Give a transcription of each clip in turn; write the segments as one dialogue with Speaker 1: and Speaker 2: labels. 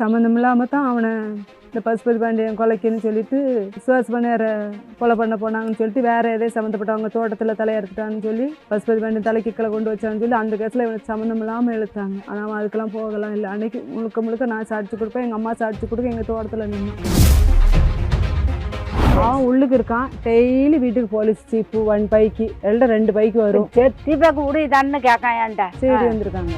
Speaker 1: சம்மந்தம் இல்லாமல் தான் அவனை இந்த பசுபதி பாண்டியன் கொலைக்குன்னு சொல்லிட்டு விசுவாச பண்ணியார கொலை பண்ண போனாங்கன்னு சொல்லிட்டு வேற எதே சம்மந்தப்பட்டவங்க தோட்டத்தில் தலையெடுத்துட்டான்னு சொல்லி பசுபதி பாண்டியன் தலைக்கு கீழே கொண்டு வச்சான்னு சொல்லி அந்த கேஸில் இவனுக்கு சம்மந்தம் இல்லாமல் இழுத்தாங்க. ஆனால் அவன் அதுக்கெல்லாம் போகலாம் இல்லை. அன்னைக்கு முழுக்க முழுக்க நான் சாட்சி கொடுப்பேன் எங்கள் அம்மா சாட்சி கொடுக்க எங்கள் தோட்டத்தில் நின்னான் அவன் உள்ளுக்கு இருக்கான். டெய்லி வீட்டுக்கு போலீஸ் ஜீப்பு ஒன் பைக்கு எல்லாம் ரெண்டு பைக்கு வரும்.
Speaker 2: தீபக்கு விடு இதான்னு கேட்கான் என்கிட்ட
Speaker 1: சரி வந்திருக்காங்க.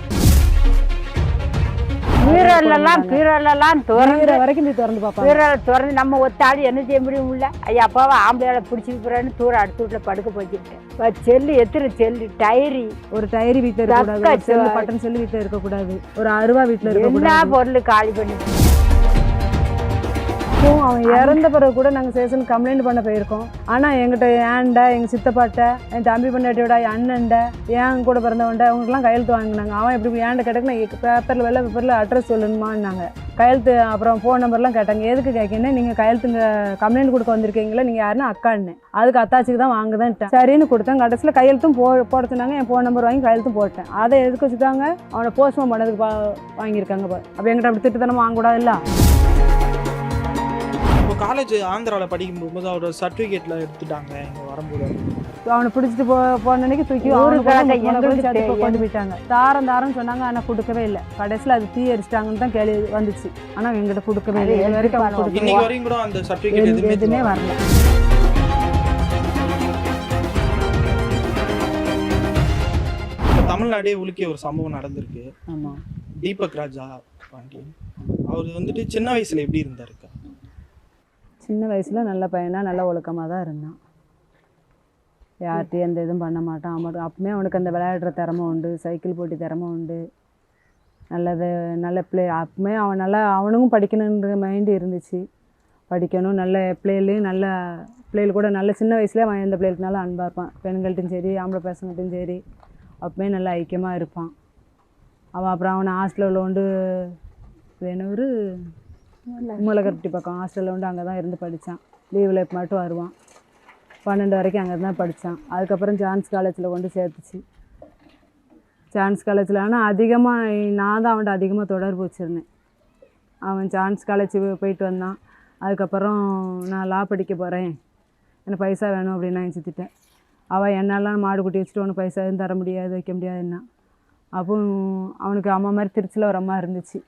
Speaker 2: பீரோலெல்லாம் பீரோலெல்லாம் திறந்து
Speaker 1: வரைக்கும் திறந்து பார்ப்பாங்க.
Speaker 2: பீரோல திறந்து நம்ம ஒத்தாடி என்ன செய்ய முடியும்ல ஐயா அப்பாவை ஆம்பளையால பிடிச்சி போறேன்னு தூரம் அடுத்த வீட்டில் படுக்க போய்க்கிட்டேன் செல்லு எத்தனை செல்லு டைரி.
Speaker 1: ஒரு டைரி வீட்டில் இருக்கக்கூடாது செல்லு. பட்டன் செல்லு வீட்டில் இருக்கக்கூடாது. ஒரு அருவா வீட்டில்
Speaker 2: என்ன
Speaker 1: இருக்கக்கூடாது
Speaker 2: பொருள் காலி பண்ணி
Speaker 1: அப்போ அவன் இறந்த பிறகு கூட நாங்கள் சேசன் கம்ப்ளைண்ட் பண்ண போயிருக்கோம். ஆனால் எங்கிட்ட ஏன்ட எங்கள் சித்தப்பாட்ட என் தம்பி பண்ணாட்டியோட என் அண்ணன்ட என் கூட பிறந்தவன்ட அவங்களுக்குலாம் கையெழுத்து வாங்கினாங்க. அவன் எப்படி ஏன்ட கேட்டக்கு பேப்பரில் வெள்ளை பேப்பரில் அட்ரஸ் சொல்லணுமான்னாங்க. கையெழுத்து அப்புறம் ஃபோன் நம்பர்லாம் கேட்டாங்க. எதுக்கு கேட்கணும் நீங்கள் கையெழுத்துங்க கம்ப்ளைண்ட் கொடுக்க வந்திருக்கீங்களா? நீங்கள் யாருன்னா அக்கான்னு அதுக்கு அத்தாச்சிக்கு தான் வாங்குதான் சரின்னு கொடுத்தேன். கடைசியில் கையெழுத்தும் போ போட சொன்னாங்க. என் ஃபோன் நம்பர் வாங்கி கையெழுத்தும் போட்டேன். அதை எதுக்கு வச்சுட்டாங்க? அவனை போஸ்ட்மார்ட்டம் பண்ணதுக்கு பா வாங்கியிருக்காங்க பாரு. அப்போ எங்கிட்ட அப்படி திட்டுத்தனமாக வாங்கக்கூடாதுல்ல?
Speaker 3: இப்போ காலேஜ் ஆந்திராவில் படிக்கும் போகும்போது அவரோட சர்டிஃபிகேட்ல எடுத்துட்டாங்க இங்கே வரும்போது.
Speaker 1: அவனை பிடிச்சிட்டு போ போன அன்னைக்கு தூக்கி அவனுக்கு கொண்டு போயிட்டாங்க. தாரம் தாரம் சொன்னாங்க ஆனால் கொடுக்கவே இல்லை. கடைசியில் அது தீ எரிச்சிட்டாங்கன்னு தான் கேள்வி வந்துச்சு. ஆனால் எங்கிட்ட கொடுக்கவே இல்லை. இது வரைக்கும்
Speaker 3: இன்னைக்கு வரையும் கூட அந்த சர்டிஃபிகேட்
Speaker 1: எது-
Speaker 3: எதுவுமே வரல. தமிழ்நாடே உலுக்கிய ஒரு சம்பவம் நடந்திருக்கு.
Speaker 1: ஆமாம்
Speaker 3: தீபக் ராஜா பாண்டியன் அவர் வந்துட்டு சின்ன வயசுல எப்படி இருந்தாருக்கா
Speaker 1: சின்ன வயசில் நல்ல பையனாக நல்ல ஒழுக்கமாக தான் இருந்தான். யார்கிட்டையும் எந்த இதுவும் பண்ண மாட்டான். அவன் அப்பவுமே அவனுக்கு அந்த விளையாடுற திறமை உண்டு சைக்கிள் போட்டி திறமை உண்டு. நல்லது நல்ல பிள்ளை அப்பவுமே அவன் நல்லா அவனுக்கும் படிக்கணுன்ற மைண்டு இருந்துச்சு. படிக்கணும் நல்ல பிள்ளைகளையும் நல்ல பிள்ளைகள் கூட நல்ல சின்ன வயசுலேயே அவன் எந்த நல்லா அன்பாக இருப்பான். பெண்கள்ட்டும் சரி ஆம்பளை பசங்கள்ட்டும் சரி அப்பவுமே நல்லா ஐக்கியமாக இருப்பான். அவன் அப்புறம் அவனை ஹாஸ்டலில் உண்டு கொண்டு என்ன மூலகரப்பட்டி பக்கம் ஹாஸ்டலில் உண்டு அங்கே தான் இருந்து படித்தான் லீவில் மட்டும் வருவான். பன்னெண்டு வரைக்கும் அங்கே தான் படித்தான் அதுக்கப்புறம் ஜான்ஸ் காலேஜில் கொண்டு சேர்த்துச்சு. ஜான்ஸ் காலேஜில் ஆனால் அதிகமாக நான் தான் அவன்கிட்ட அதிகமாக தொடர்பு வச்சுருந்தேன். அவன் ஜான்ஸ் காலேஜ் போயிட்டு வந்தான். அதுக்கப்புறம் நான் லா படிக்க போகிறேன் எனக்கு பைசா வேணும் அப்படின்னு நான் சித்திட்டேன் அவள் என்னெல்லாம் மாடு குட்டி வச்சுட்டு உனக்கு பைசா எதுவும் தர முடியாது வைக்க முடியாதுன்னா. அப்போ அவனுக்கு அம்மா மாதிரி திருச்சியில் ஒரு அம்மா இருந்துச்சு.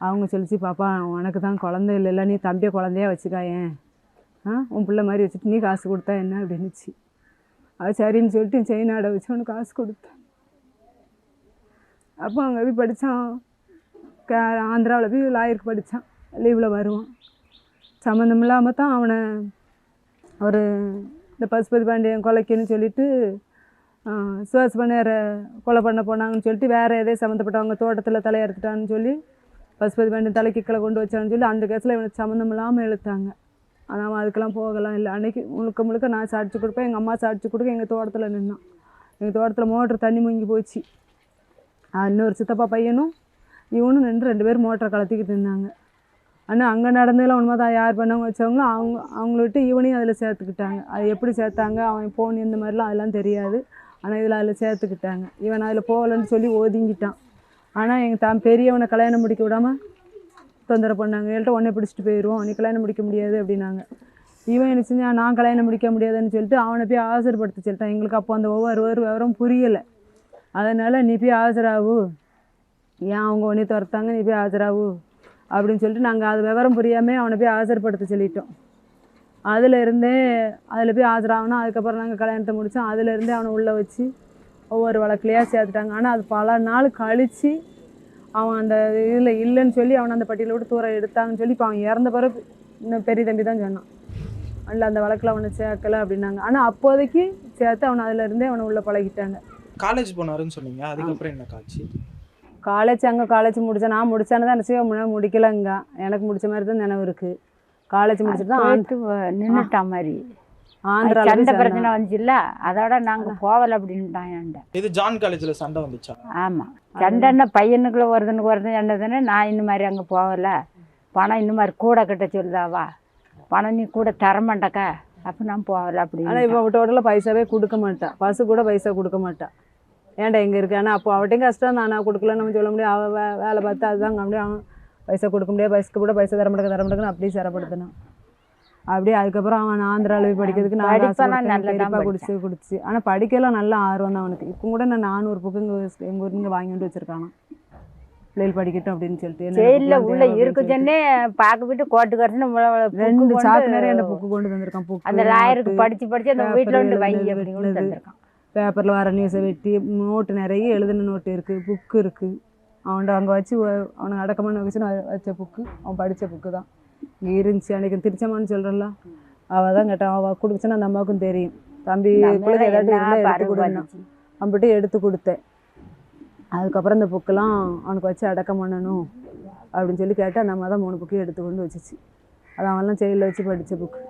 Speaker 1: அவங்க சொல்லிச்சு பாப்பா உனக்கு தான் குழந்தை இல்லைல்ல நீ தம்பியை குழந்தையா வச்சுக்காயேன் ஆ? உன் பிள்ளை மாதிரி வச்சுட்டு நீ காசு கொடுத்தா என்ன? அப்படின்னுச்சு. அது சரின்னு சொல்லிட்டு செயின் ஆடை வச்சு அவனுக்கு காசு கொடுத்தேன். அப்போ அங்கே போய் படித்தான் கே ஆந்திராவில் போய் லாயருக்கு படித்தான் லீவில் வருவான். சம்மந்தம் இல்லாமல் தான் அவனை ஒரு இந்த பசுபதி பாண்டியன் கொலைக்குன்னு சொல்லிட்டு சுவாச பண்ணியார கொலை பண்ண போனாங்கன்னு சொல்லிட்டு வேறு எதே சம்மந்தப்பட்டவங்க தோட்டத்தில் தலையறுத்துட்டான்னு சொல்லி பசுபதி பண்ணி தலைக்கு கீழே கொண்டு வச்சான்னு சொல்லி அந்த கேஸில் இவனுக்கு சம்மந்தம் இல்லாமல் இழுத்தாங்க. ஆனால் அவன் அதுக்கெல்லாம் போகலாம் இல்லை. அன்றைக்கி முழுக்க முழுக்க நான் சாடிச்சு கொடுப்பேன். எங்கள் அம்மா சாடிச்சு கொடுக்க எங்கள் தோட்டத்தில் நின்னான். எங்கள் தோட்டத்தில் மோட்ரு தண்ணி முங்கி போச்சு. இன்னொரு சித்தப்பா பையனும் இவனும் நின்று ரெண்டு பேரும் மோட்டரை கலத்திக்கிட்டு இருந்தாங்க ஆனால் அங்கே நடந்ததெல்லாம் உண்மை தான் யார் பண்ணவங்க வச்சவங்களோ அவங்க அவங்கள விட்டு இவனையும் அதில் சேர்த்துக்கிட்டாங்க. அது எப்படி சேர்த்தாங்க அவன் ஃபோன் இந்த மாதிரிலாம் அதெல்லாம் தெரியாது. ஆனால் இதில் அதில் சேர்த்துக்கிட்டாங்க. இவன் அதில் போகலன்னு சொல்லி ஒதுங்கிட்டான். ஆனால் எங்கள் தான் பெரியவனை கல்யாணம் முடிக்க விடாமல் தொந்தரவு பண்ணாங்க. என்கிட்ட உடனே பிடிச்சிட்டு போயிடுவோம் நீ கல்யாணம் முடிக்க முடியாது அப்படின்னாங்க. இவன் என்ன செஞ்சான்? நான் கல்யாணம் முடிக்க முடியாதுன்னு சொல்லிட்டு அவனை போய் ஆசைப்படுத்த சொல்லிட்டான். எங்களுக்கு அப்போ அந்த ஒவ்வொரு ஒரு விவரம் புரியலை. அதனால் நீ போய் ஆஜராகு ஏன் அவங்க உன்னை துரத்தாங்க நீ போய் ஆஜராகு அப்படின்னு சொல்லிட்டு நாங்கள் அது விவரம் புரியாமல் அவனை போய் ஆஜர்படுத்த சொல்லிட்டோம். அதில் இருந்தே அதில் போய் ஆஜராகணும் அதுக்கப்புறம் நாங்கள் கல்யாணத்தை முடித்தோம் அதில் இருந்தே அவனை உள்ளே வச்சு ஒவ்வொரு வழக்குலையாக சேர்த்துட்டாங்க. ஆனால் அது பல நாள் கழித்து அவன் அந்த இதில் இல்லைன்னு சொல்லி அவனை அந்த பட்டியலை விட்டு தூரம் எடுத்தாங்கன்னு சொல்லி இப்போ அவன் இறந்த பிறகு இன்னும் பெரிய தம்பி தான் சொன்னான். இல்லை அந்த வழக்கில் அவனை சேர்க்கலை அப்படின்னாங்க. ஆனால் அப்போதைக்கு சேர்த்து அவனை அதில் இருந்தே அவனை உள்ளே பழகிட்டாங்க.
Speaker 3: காலேஜ் போனாருன்னு சொன்னீங்க. அதுக்கப்புறம் என்ன காட்சி?
Speaker 1: காலேஜ் அங்கே காலேஜ் முடித்தேன் நான் முடிச்சானு தான் நினச்சி முன்னாடி முடிக்கலங்க. எனக்கு முடிச்ச மாதிரி தான் நினைவு இருக்குது காலேஜ் முடிச்சுட்டு தான்
Speaker 2: நின்றுட்டான் மாதிரி. சண்டை பிரச்சனை வந்துச்சுல்ல? அதோட நாங்க போகல அப்படின்ட்டான் என்கிட்ட
Speaker 3: இது ஜான் காலேஜ்ல சண்டை வந்துச்சா?
Speaker 2: ஆமா. சண்டைன்னா பையனுக்குள்ள ஒருத்தனுக்கு ஒருத்தன் நான் இந்த மாதிரி அங்கே போகல. பணம் இந்த மாதிரி கூட கட்ட சொல்லுதாவா பணம் நீ கூட தரமாட்டக்கா அப்போ நான் போகல
Speaker 1: ஆனால்
Speaker 2: அப்படின்னு
Speaker 1: இப்போ அவள் டோட்டலாக பைசாவே கொடுக்க மாட்டான் பஸ்ஸு கூட பைசா கொடுக்க மாட்டான் ஏன்டா எங்கே இருக்கு? ஆனால் அப்போ அவட்டையும் கஷ்டம். நான் கொடுக்கலன்னு நம்ம சொல்ல முடியும். அவள் வேலை பார்த்து அதுதான் முடியும். பைசா கொடுக்க முடியாது. பைசா கூட பைசா தர மாட்டேங்க தர மாட்டேங்கன்னு அப்படியே சிரப்படுத்தினான் அப்படியே அதுக்கப்புறம் அவன் ஆந்திராவில் போய் படிக்கிறதுக்கு நான்
Speaker 2: படிச்சான்.
Speaker 1: குடிச்சு குடிச்சு. ஆனால் படிக்கலாம் நல்ல ஆர்வம் தான் அவனுக்கு. இப்போ கூட நான் நானூறு புக்கு இங்கே எங்கள் ஊர் இங்கே வாங்கி வந்து வச்சிருக்கானா பிள்ளைகள் படிக்கட்டும் அப்படின்னு சொல்லிட்டு bookலாம்
Speaker 2: உள்ள
Speaker 1: அப்படின்னு
Speaker 2: இருக்குச்சுன்னே பார்க்க விட்டு கோட்டு கரைச்சுன்னு
Speaker 1: ரெண்டு சாக்கு நிறைய அந்த புக்கு கொண்டு வந்திருக்கான் புக்கு
Speaker 2: அந்த லாயருக்கு படிச்சு படிச்சு அந்த வீட்டில் வந்து வை
Speaker 1: எழுதுனது,
Speaker 2: அப்படின்னு. தந்திருக்கான்.
Speaker 1: பேப்பரில் வர நியூஸை வெட்டி நோட்டு நிறைய எழுதின நோட்டு இருக்குது புக்கு இருக்குது அவன்கிட்ட அங்கே வச்சு அவனுக்கு அடக்கமான வச்சு வச்ச புக்கு அவன் படித்த புக்கு தான். இருந்துச்சு அன்றைக்கி திருச்சம்மான்னு சொல்கிறல்ல அவள் தான் கேட்டான் அவள் கொடுத்துச்சுன்னா அந்த அம்மாவுக்கும் தெரியும். தம்பி
Speaker 2: என்ன
Speaker 1: ஏதாட்டும் இருந்தால் எடுத்து
Speaker 2: வந்துச்சு.
Speaker 1: அவன்கிட்ட எடுத்து கொடுத்தேன். அதுக்கப்புறம் இந்த புக்கெல்லாம் அவனுக்கு வச்சு அடக்கம் பண்ணணும் அப்படின்னு சொல்லி கேட்டு அந்த அம்மா தான் மூணு புக்கையும் எடுத்து கொண்டு வச்சுச்சு. அது அவன்லாம் ஜெயிலில் வச்சு படித்த புக்கு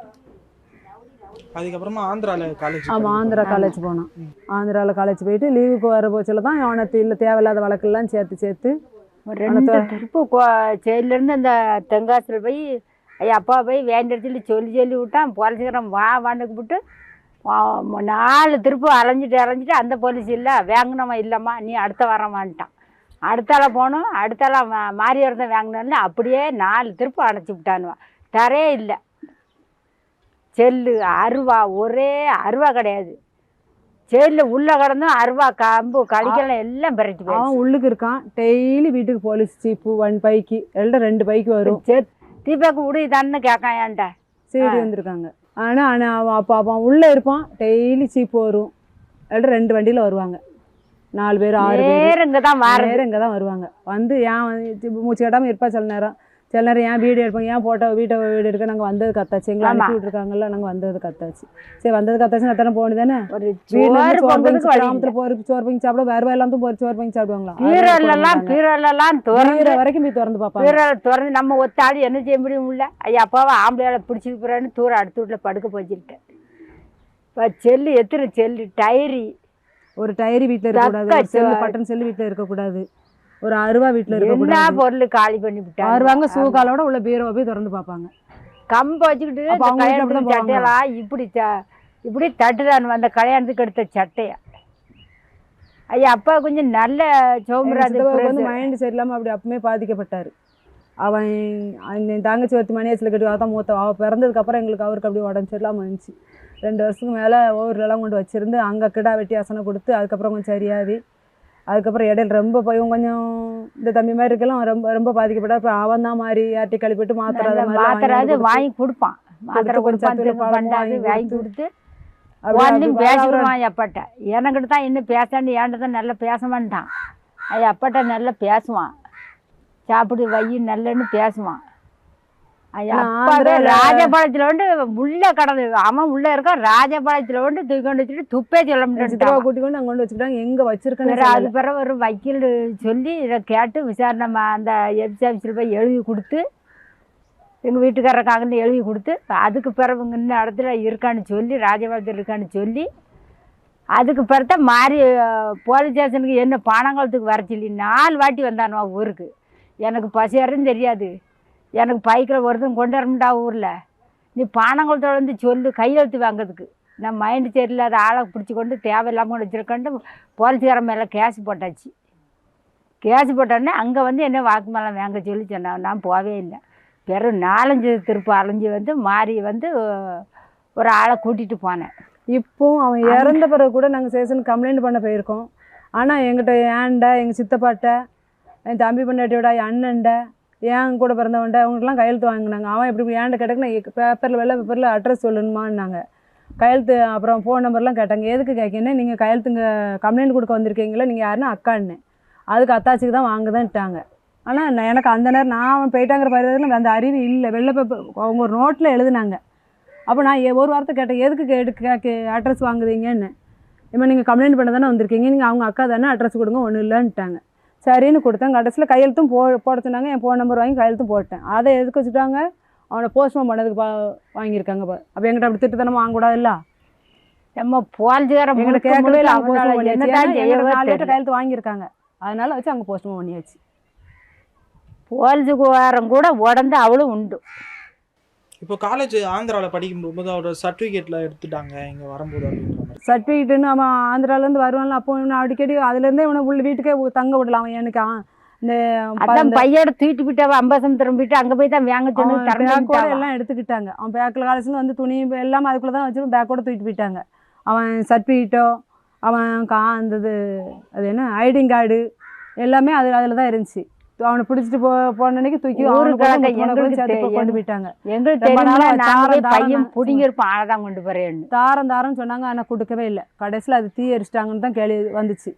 Speaker 3: அதுக்கப்புறமா ஆந்திரால காலேஜ்
Speaker 1: அவன் ஆந்திரா காலேஜ் போனான் ஆந்திராவில் காலேஜ் போயிட்டு லீவுக்கு வர போச்சில் தான் அவனை இல்லை தேவையில்லாத வழக்கெல்லாம் சேர்த்து சேர்த்து
Speaker 2: ஒரு ரெண்டு திருப்பு இருந்து அந்த தெங்காசில் போய் ஐயா அப்பா போய் வேண்டிய சொல்லி சொல்லி சொல்லி விட்டான். போலீஸ்காரன் வா வாண்டுக்கு விட்டு நாலு திருப்பு அலைஞ்சிட்டு அலைஞ்சிட்டு அந்த போலீஸ் இல்லை. வாங்கினவா இல்லைம்மா நீ அடுத்த வாரமான்ட்டான். அடுத்தால போகணும் அடுத்தால மாறி வரதான் வாங்கினால அப்படியே நாலு திருப்பு அடைச்சி விட்டானுவான் தரே இல்லை. செல்லு அருவா ஒரே அருவா கிடையாது. ஜெயிலில் உள்ள கிடந்தும் அருவா கம்பு கடிக்கலாம் எல்லாம் பிரட்டி.
Speaker 1: அவன் உள்ளுக்கு இருக்கான். டெய்லி வீட்டுக்கு போலீஸ் சீப்பு ஒன் பைக்கு எல்லாம் ரெண்டு பைக்கு வரும்.
Speaker 2: தீபாக்கு விடு தான்னு கேட்கான் ஏன்ட்ட.
Speaker 1: சீடி வந்திருக்காங்க. ஆனால் ஆனால் அவன் அப்போ அவன் உள்ளே இருப்பான். டெய்லி சீப்பு வரும். எல்லாம் ரெண்டு வண்டியில் வருவாங்க. நாலு பேர் ஆறு பேர்.
Speaker 2: இங்கே தான் வாரம்
Speaker 1: நேரம் இங்கே தான் வருவாங்க. வந்து ஏன் மூச்சு கட்டாமல் இருப்பா சில நேரம். சில நேரம் ஏன் வீடியோ எடுப்பாங்க ஏன் போட்டோ வீட்டை வீடு எடுக்க நாங்கள் வந்தது கத்தாச்சு? எங்களை. அனுப்பி விட்ருக்காங்கல்ல நாங்கள் வந்தது கத்தாச்சு. சரி வந்தது கத்தாச்சு அத்தனை போகணும் தானே கிராமத்தில் போகிற சோறு பங்கி சாப்பிட வேறு எல்லாத்தையும் போகிற சோறு பங்கி சாப்பிடுவாங்களா?
Speaker 2: பீரோலெல்லாம் பீரோலெல்லாம் திறந்து
Speaker 1: வரைக்கும் போய் திறந்து பார்ப்பாங்க.
Speaker 2: பீரோல திறந்து நம்ம ஒத்தாடி என்ன செய்ய முடியும் இல்ல ஐயா அப்பாவை ஆம்பளையால பிடிச்சிட்டு போறான்னு தூரம் அடுத்த வீட்டில் படுக்க இப்போ செல்லு எத்தனை செல்லு? டயரி
Speaker 1: ஒரு டயரி வீட்டில் இருக்கக்கூடாது. பட்டன் செல்லு வீட்டில் இருக்கக்கூடாது. ஒரு அருவா வீட்டில்
Speaker 2: என்ன
Speaker 1: இருக்கக்கூடாது
Speaker 2: பொருள் காலி பண்ணி விட்டாங்க?
Speaker 1: அருவாங்க சூக்காலோட உள்ள பீரோவை போய் திறந்து பார்ப்பாங்க.
Speaker 2: கம்பு வச்சுக்கிட்டு. சட்டையெல்லாம் இப்படி இப்படி தட்டுதான் அந்த கல்யாணத்துக்கு எடுத்த சட்டையா. ஐயா அப்பா கொஞ்சம் நல்ல சோமராஜ்
Speaker 1: வந்து மைண்டு சரியில்லாமல் அப்படி அப்பவுமே பாதிக்கப்பட்டார். அவன் என் தங்கச்சி ஒருத்தி மணியாச்சில் கட்டி அதான் மூத்த அவள் பிறந்ததுக்கு அப்புறம் எங்களுக்கு அவருக்கு அப்படியே உடம்பு சரியில்லாமல் இருந்துச்சு. ரெண்டு வருஷத்துக்கு மேலே ஊர்லலாம் கொண்டு வச்சிருந்து அங்கே கிடா வெட்டி அசனை கொடுத்து அதுக்கப்புறம் கொஞ்சம் சரியாகி அதுக்கப்புறம் இடையில ரொம்ப இவன் கொஞ்சம் இந்த தம்பி மாதிரி இருக்கலாம் ரொம்ப ரொம்ப பாதிக்கப்பட்டா அப்புறம் அவன் தான் மாதிரி யார்ட்டி கழிப்பிட்டு மாத்திரை அது மாதிரிலாம்
Speaker 2: மாத்திரை
Speaker 1: வாங்கி
Speaker 2: அது கொடுப்பான். மாத்திரை
Speaker 1: கொஞ்சம் வாங்கி கொடுத்து,
Speaker 2: ஒன்றும்
Speaker 1: அப்படி
Speaker 2: பேசிடுவான் அப்பாட்ட? எனக்கிட்ட தான் இன்னும் பேசாண்டு ஏன்ட்ட தான் நல்லா பேச மாட்டான். ஐயா அப்பாட்ட நல்லா பேசுவான். சாப்பிடு வை நல்லன்னு பேசுவான் ஐயா
Speaker 1: ஆனா
Speaker 2: அப்பாவே
Speaker 1: ஆந்திரால-
Speaker 2: ராஜபாளையத்தில் வந்து உள்ள கடந்து அவன் உள்ள இருக்கான் ராஜபாளையத்தில் வந்து தூக்கி வச்சுட்டு துப்பே சொல்ல முடியாது
Speaker 1: கூட்டி கொண்டு அங்கே கொண்டு வச்சுக்கிட்டாங்க. எங்கே வச்சிருக்கேன்னு
Speaker 2: பிறகு அது பிறகு ஒரு வக்கீல் சொல்லி இதை கேட்டு விசாரணை அந்த எஃப்சி ஆஃபீஸில் போய் எழுதி கொடுத்து எங்கள் வீட்டுக்காரருக்காங்கன்னு எழுதி கொடுத்து அதுக்கு பிறகு இன்னும் இடத்துல இருக்கான்னு சொல்லி ராஜபாளையத்தில் இருக்கான்னு சொல்லி அதுக்கு பிறகு தான் மாறி போலீஸ் ஸ்டேஷனுக்கு என்ன பானங்குளத்துக்கு வர சொல்லி நாலு வாட்டி வந்தானுவா ஊருக்கு. எனக்கு பசியாருன்னு தெரியாது. எனக்கு பைக்கில் ஒருத்தன் கொண்டு வரமுண்டா ஊரில். நீ பானங்குளத்தோட வந்து சொல்லு கையெழுத்து வாங்கிறதுக்கு. நான் மைண்டு சரியில்லாத ஆளை பிடிச்சி கொண்டு தேவையில்லாமல் கொண்டு வச்சுருக்கேன்ட்டு போலீஸ்காரன் மேலே கேஸ் போட்டாச்சு. கேஸ் போட்டோடனே அங்கே வந்து என்ன வாக்குமூலம் வாங்க சொல்லி சொன்னாங்க நான் போவே இல்லை. பிறகு நாலஞ்சு திருப்பு அலைஞ்சு வந்து மாறி வந்து ஒரு ஆளை கூட்டிகிட்டு போனேன்.
Speaker 1: இப்போ அவன் இறந்த பிறகு கூட நாங்கள் ஸ்டேஷனுக்கு கம்ப்ளைண்ட் பண்ண போயிருக்கோம். ஆனால் எங்கிட்ட ஏன்ட எங்கள் சித்தப்பாட்ட என் தம்பி பொண்டாட்டியோட என் அண்ணன்ட என் கூட பிறந்தவன்ட்ட அவங்களுக்குலாம் கையெழுத்து வாங்கினாங்க. அவன் எப்படி ஏன்ட்டு கேட்டக்கு பேப்பரில் வெள்ளை பேப்பரில் அட்ரஸ் சொல்லணுமான்னாங்க கையெழுத்து அப்புறம் ஃபோன் நம்பர்லாம் கேட்டாங்க. எதுக்கு கேட்கணும் நீங்கள் கையெழுத்துங்க கம்ப்ளைண்ட் கொடுக்க வந்திருக்கீங்களா நீங்கள் யாருன்னா அக்கான்னு. அதுக்கு அத்தாச்சிக்கு தான் வாங்குதான்ட்டாங்க. ஆனால் நான் எனக்கு அந்த நேரம் நான் அவன் போயிட்டாங்கிற பரிதத்தில் அந்த அறிவு இல்லை. வெள்ளை பேப்பர் அவங்க ஒரு நோட்டில் எழுதுனாங்க. அப்போ நான் ஒரு வார்த்தை கேட்டேன் எதுக்கு எடுக்க அட்ரஸ் வாங்குதீங்கன்னு? இப்போ நீங்கள் கம்ப்ளைண்ட் பண்ண தானே வந்திருக்கீங்க. நீங்கள் அவங்க அக்கா தானே அட்ரஸ் கொடுங்க ஒன்றும் இல்லைன்ட்டாங்க. சரின்னு கொடுத்தேன். கடைசியில் கையெழுத்தும் போ போட சொன்னாங்க. என் ஃபோன் நம்பர் வாங்கி கையெழுத்தும் போட்டேன். அதை எதுக்கு வச்சுட்டாங்க? அவனை போஸ்ட்மார்ட்டம் பண்ணதுக்கு பா வாங்கியிருக்காங்க அப்போ எங்கிட்ட அப்படி திட்டுத்தனமாக வாங்கக்கூடாதுல்ல?
Speaker 2: நம்ம போலீஸ்காரன் முழுக்க
Speaker 1: கேட்கவே இல்லை. கையெழுத்து வாங்கியிருக்காங்க. அதனால வச்சு அங்கே போஸ்ட்மார்ட்டம் பண்ணியாச்சு.
Speaker 2: போலீஸுக்காரன் கூட உடந்து அவளும் உண்டு.
Speaker 3: இப்போ காலேஜ் ஆந்திரால படிக்கும்போது அவரோட சர்டிஃபிகேட்ல எடுத்துட்டாங்க இங்க வரும்போது அப்படின்ற மாதிரி
Speaker 1: சர்டிஃபிகேட்டுன்னு அவன் ஆந்திராலேருந்து வருவான்ல அப்போ இவனை அடிக்கடி அதுலேருந்தே இவனை உள்ள வீட்டுக்கே தங்க விடலாம் அவன் எனக்கு. இந்த
Speaker 2: அதான் பையோட தூக்கிட்டு போயிட்டாவ அம்பாசமுத்திரம் போயிட்டு அங்க போய் தான் வாங்க
Speaker 1: பேக்கோட. எல்லாம் எடுத்துக்கிட்டாங்க. அவன் பேக்கில் காலேஜ்ல வந்து துணி எல்லாம் அதுக்குள்ளே தான் வச்சு பேக்கோட தூக்கிட்டு போயிட்டாங்க. அவன் சர்டிஃபிகேட்டோ அவன் கா அந்த இது அது என்ன ஐடிங் கார்டு எல்லாமே அது அதில் தான் இருந்துச்சு. அவனை பிடிச்சிட்டு போ போன அன்னைக்கு தூக்கி அவனுக்கு
Speaker 2: எங்களுக்கு.
Speaker 1: கொண்டு போயிட்டாங்க.
Speaker 2: எங்களுக்கு
Speaker 1: தாரம்
Speaker 2: பையன்
Speaker 1: தாரம்
Speaker 2: புடிங்கிருப்போம் ஆளதான் கொண்டு போறேன்னு.
Speaker 1: தாரம் தாரம்னு சொன்னாங்க ஆனால் கொடுக்கவே இல்லை. கடைசியில் அது தீ எரிச்சிட்டாங்கன்னு தான் கேள்வி வந்துச்சு.